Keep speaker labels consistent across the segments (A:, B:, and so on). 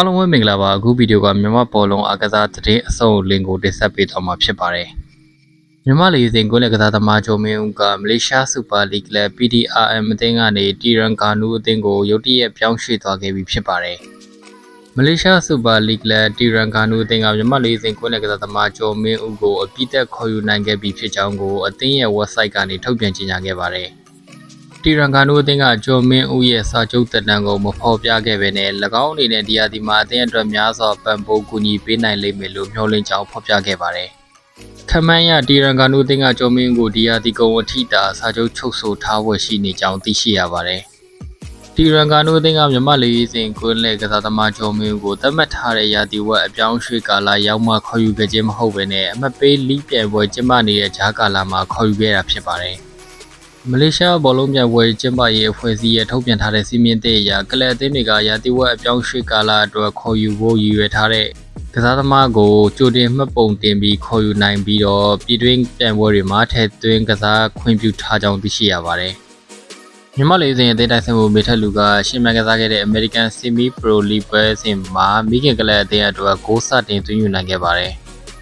A: အားလုံးပဲမင်္ဂလာပါအခုဗီဒီယိုကမြန်မာပေါ်လုံးအားကစားသတင်းအစုံလင်ကိုတင်ဆက်ပေးသွားမှာဖြစ်ပါတယ်မြန်မာလေစဉ်ကွင်းလက်ကစားသမားဂျိုမင်းဦးကမလေးရှားစူပါလိဂ်လက် PDRM အသင်းကနေတီရန်ကာနူအသင်းကိုရုတ်တရက်ပြောင်းရွှေ့သွားခဲ့ပြီဖြစ်ပါတယ်မလေးရှားစူပါလိဂ်လက်တီရန်ကာနူအသင်းကမြန်မာလေစဉ်ကွင်းလက်ကစားသမားဂျိုမင်းဦးကိုအပြစ်သက်ခေါ်ယူနိုင်ခဲ့ပြီဖြစ်ကြောင်းကိုအသင်းရဲ့ website ကနေထုတ်ပြန်ကြေညာခဲ့ပါတယ် တီရန်ကာနူအသင်းကဂျိုမင်းဦးရဲ့စာချုပ်တက်တန်းကိုမဖော်ပြခဲ့ပဲနဲ့၎င်းအနေနဲ့ဒီယာဒီမှာအသင်းအတွက်များစွာပံ့ပိုးကူညီပေးနိုင်လိမ့်မယ်လို့မျှော်လင့်ကြောင်းဖော်ပြခဲ့ပါတယ်။ခမန်းရတီရန်ကာနူအသင်းကဂျိုမင်းကိုဒီယာဒီကုံအထိတာစာချုပ်ချုပ်ဆိုထားဝယ်ရှိနေကြောင်းသိရှိရပါတယ်။တီရန်ကာနူအသင်းကမြမလေးရေးစဉ်ကွင်းလက်ကစားသမားဂျိုမင်းကိုသတ်မှတ်ထားတဲ့ယာတီဝက်အပြောင်းရွှေ့ကာလရောက်မှခေါ်ယူခဲ့ခြင်းမဟုတ်ဘဲနဲ့အမတ်ပေးလိပြိုင်ပွဲကျင်းပနေတဲ့ဂျားကာလာမှာခေါ်ယူခဲ့တာဖြစ်ပါတယ်။ မလေးရှားဘောလုံးပြိုင်ပွဲကျင်းပရေးအဖွဲ့အစည်းရဲ့ထုတ်ပြန်ထားတဲ့စီမင်းတဲ့အရကလပ်အသင်းတွေကရာသီဝက်အပြောင်းရွှေ့ကာလအတွက်ခေါ်ယူဖို့ရည်ရွယ်ထားတဲ့ကစားသမားကိုကြိုတင်မှတ်ပုံတင်ပြီးခေါ်ယူနိုင်ပြီးတော့ပြည်တွင်းပြိုင်ပွဲတွေမှာထည့်သွင်းကစားခွင့်ပြုထားကြောင်းသိရှိရပါတယ်။မြန်မာလေစဉ်အသင်းတိုင်ဆင်မှုမေထက်လူကရှင်းမှန်ကစားခဲ့တဲ့ American Semi Pro League ပွဲစဉ်မှာမိခင်ကလပ်အသင်းအတွက်ဂိုးစတင်သွင်းယူနိုင်ခဲ့ပါတယ်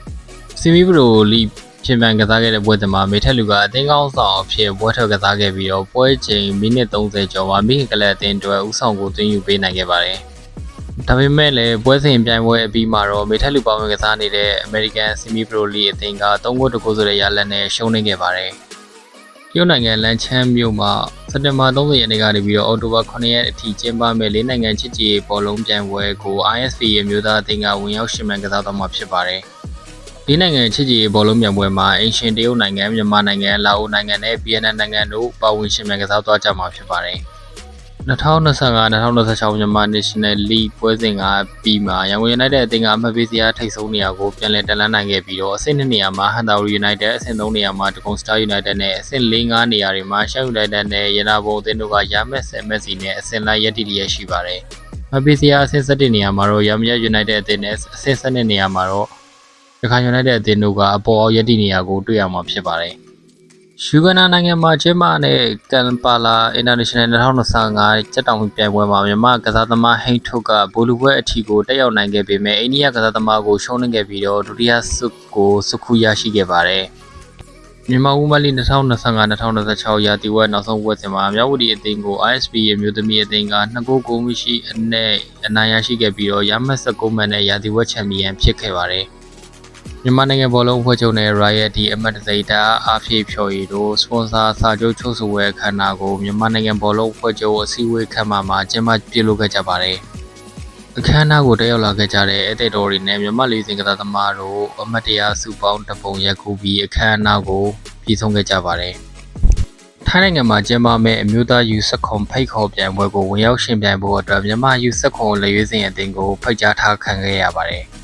A: ။ Semi Pro League ပြင်ပန်ကစားခဲ့တဲ့ပွဲစဉ်မှာမေထက်လူကအသင်းကောင်းဆောင်အဖြစ်ပွဲထွက်ကစားခဲ့ပြီးတော့ပွဲချိန်မိနစ်30ကျော်မှာမိခင်ကလပ်အသင်းအတွက်ဥဆောင်ကိုသွင်းယူပေးနိုင်ခဲ့ပါတယ်။ဒါပေမဲ့လည်းပွဲစဉ်ပြိုင်ပွဲအပြီးမှာတော့မေထက်လူပါဝင်ကစားနေတဲ့ American Semi Pro League အသင်းက3ဂိုးတဂိုးဆိုတဲ့ရလဒ်နဲ့ရှုံးနိမ့်ခဲ့ပါတယ်။တရုတ်နိုင်ငံလန်ချန်းမြို့မှာစက်တင်ဘာ30ရက်နေ့ကနေပြီးတော့အော်တိုဘာ9ရက်အထိကျင်းပမဲ့လေးနိုင်ငံချစ်ကြည်ရေးဘောလုံးပြိုင်ပွဲကို ISP ရဲ့မျိုးသားအသင်းကဝင်ရောက်ရှင်မှန်ကစားတော့မှာဖြစ်ပါတယ်။ ဒီနိုင်ငံချစ်ကြည်ရေးဘောလုံးပြိုင်ပွဲမှာအင်ရှင်တရုတ်နိုင်ငံမြန်မာနိုင်ငံလာအိုနိုင်ငံနဲ့ဗီယက်နမ်နိုင်ငံတို့ပါဝင်ရှင်မြန်ကစားသွားကြမှာဖြစ်ပါတယ်။2025-2026မြန်မာ National League ပွဲစဉ်ကပြီးမှာရန်ကုန် United အသင်းကအမှတ်ပေးစရာထိပ်ဆုံးနေရာကိုပြန်လည်တက်လှမ်းနိုင်ခဲ့ပြီးတော့အဆင့်2နေရာမှာ Hunter United အဆင့်3နေရာမှာဒဂုံ Star United နဲ့အဆင့်4-5နေရာတွေမှာ Shell United နဲ့ရနာဘုံအသင်းတို့ကရမက်10မက်စီနဲ့အဆင့်လိုက်ရည်တည်ရရှိပါတယ်။မပီစီယာအဆင့်7နေရာမှာတော့ရမရ United အသင်းနဲ့အဆင့်7နေရာမှာတော့ ရခိုင် United အသင်းတို့ကအပေါ်အောက်ရည်တည်နေရာကိုတွေ့ရမှာဖြစ်ပါတယ်။ယူဂန်နာနိုင်ငံမှာကျင်းပတဲ့ကန်ပါလာ International 2025စက်တောင်ပြိုင်ပွဲမှာမြန်မာကစားသမားဟိန်းထုတ်ကဘိုလူပွဲအထီကိုတက်ရောက်နိုင်ခဲ့ပေမဲ့အိန္ဒိယကစားသမားကိုရှုံးနိမ့်ခဲ့ပြီးတော့ဒုတိယဆုကိုစုခုရရှိခဲ့ပါတယ်။မြန်မာဦးမလီ2025-2026ရာသီဝက်နောက်ဆုံးပွဲစဉ်မှာမြောက်ဝတီအသင်းကို ISP ရဲ့မြို့သမီးအသင်းက2ဂိုးကိုမရှိအနဲ့အနိုင်ရရှိခဲ့ပြီးတော့ရမတ်19မှတ်နဲ့ရာသီဝက်ချန်ပီယံဖြစ်ခဲ့ပါတယ်။ မြန်မာနိုင်ငံဘောလုံးအဖွဲ့ချုပ်နဲ့ Riot ဒီအမတ်တစိတာအားဖြည့်ဖြော်ရည်တို့စပွန်ဆာစာချုပ်ချုပ်ဆိုပွဲအခမ်းအနားကိုမြန်မာနိုင်ငံဘောလုံးအဖွဲ့ချုပ်အစည်းအဝေးခန်းမှာကျင်းပပြုလုပ်ခဲ့ကြပါတယ်။အခမ်းအနားကိုတက်ရောက်လာခဲ့ကြတဲ့ဧည့်သည်တော်တွေနဲ့မြန်မာလူစင်ကစားသမားတို့အမတ်တရားစုပေါင်းတပုံရက်ကူပြီးအခမ်းအနားကိုပြည်ဆုံးခဲ့ကြပါတယ်။ထိုင်းနိုင်ငံမှာကျင်းပမဲ့အမျိုးသားယူဆက်ခွန်ဖိတ်ခေါ်ပြိုင်ပွဲကိုဝင်ရောက်ရှင်ပြိုင်ဖို့အတွက်မြန်မာယူဆက်ခွန်လက်ရွေးစင်အသင်းကိုဖိတ်ကြားထားခံခဲ့ရပါတယ်။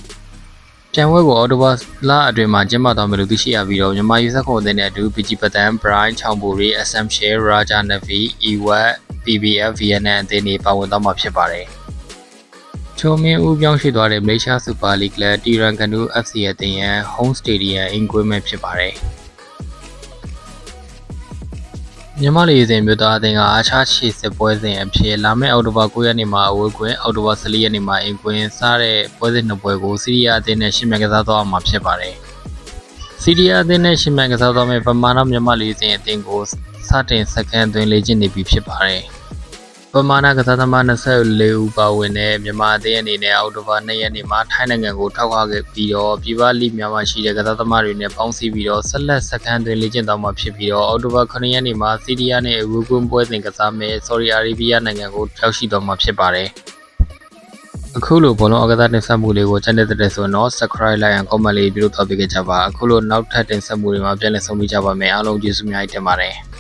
A: ပြိုင်ပွဲကိုအော်တိုဘာလအတွင်းမှာကျင်းပသွားမယ်လို့သိရှိရပြီးတော့မြန်မာယူဆက်ခွန်အသင်းနဲ့အတူပီဂျီပတန်ဘရိုင်းချောင်ပူရီအဆမ်ရှယ်ရာဂျာနဗီအီဝတ် PBF ဗီယက်နမ်အသင်းတွေပါဝင်သွားမှာဖြစ်ပါတယ်။ချုံမင်းဦးပြောင်းရွှေ့သွားတဲ့မလေးရှားစူပါလီဂ်လက်တီရန်ကန်နူ FC အသင်းရဲ့ home stadium အင်ကွင်းမဲ့ဖြစ်ပါတယ်။ မြန်မာလေစဉ်မြို့သားအသင်းကအားချချီစစ်ပွဲစဉ်အဖြစ်လာမယ့်အောက်တိုဘာ9ရက်နေ့မှာအဝေးကွင်းအောက်တိုဘာ14ရက်နေ့မှာအင်ကွင်းစားတဲ့ပွဲစဉ်နှစ်ပွဲကိုစီးရီးယားအသင်းနဲ့ရှင်းမြန်ကစားသွားမှာဖြစ်ပါတယ်။စီးရီးယားအသင်းနဲ့ရှင်းမြန်ကစားသွားမယ့်ပမာဏမြန်မာလေစဉ်အသင်းကိုစတင်စကန်သွင်းလေ့ကျင့်နေပြီဖြစ်ပါတယ်။ ပမာဏကစားသမား24ဦးပါဝင်တဲ့မြန်မာအသင်းအနေနဲ့အောက်တိုဘာ2ရက်နေ့မှာထိုင်းနိုင်ငံကိုထောက်ခခဲ့ပြီးတော့ပြည်ပလိမြန်မာရှိတဲ့ကစားသမားတွေနဲ့ပေါင်းစည်းပြီးတော့ဆက်လက်စကန်သွင်းလေ့ကျင့်သွားမှာဖြစ်ပြီးတော့အောက်တိုဘာ9ရက်နေ့မှာစီးရီးယားနဲ့ဝူကွန်းပွဲစဉ်ကစားမယ်ဆော်ဒီအာရေဗျနိုင်ငံကိုရောက်ရှိသွားမှာဖြစ်ပါတယ်။အခုလိုဘောလုံးအကစားတင်ဆက်မှုလေးကိုချန်တဲ့တဲ့ဆိုတော့ subscribe လိုက်အောင် comment လေးပြုလုပ်သွားပေးကြပါအခုလိုနောက်ထပ်တင်ဆက်မှုတွေမှာပြန်လည်ဆုံမိကြပါမယ်အားလုံးကျေးဇူးများတင်ပါတယ်။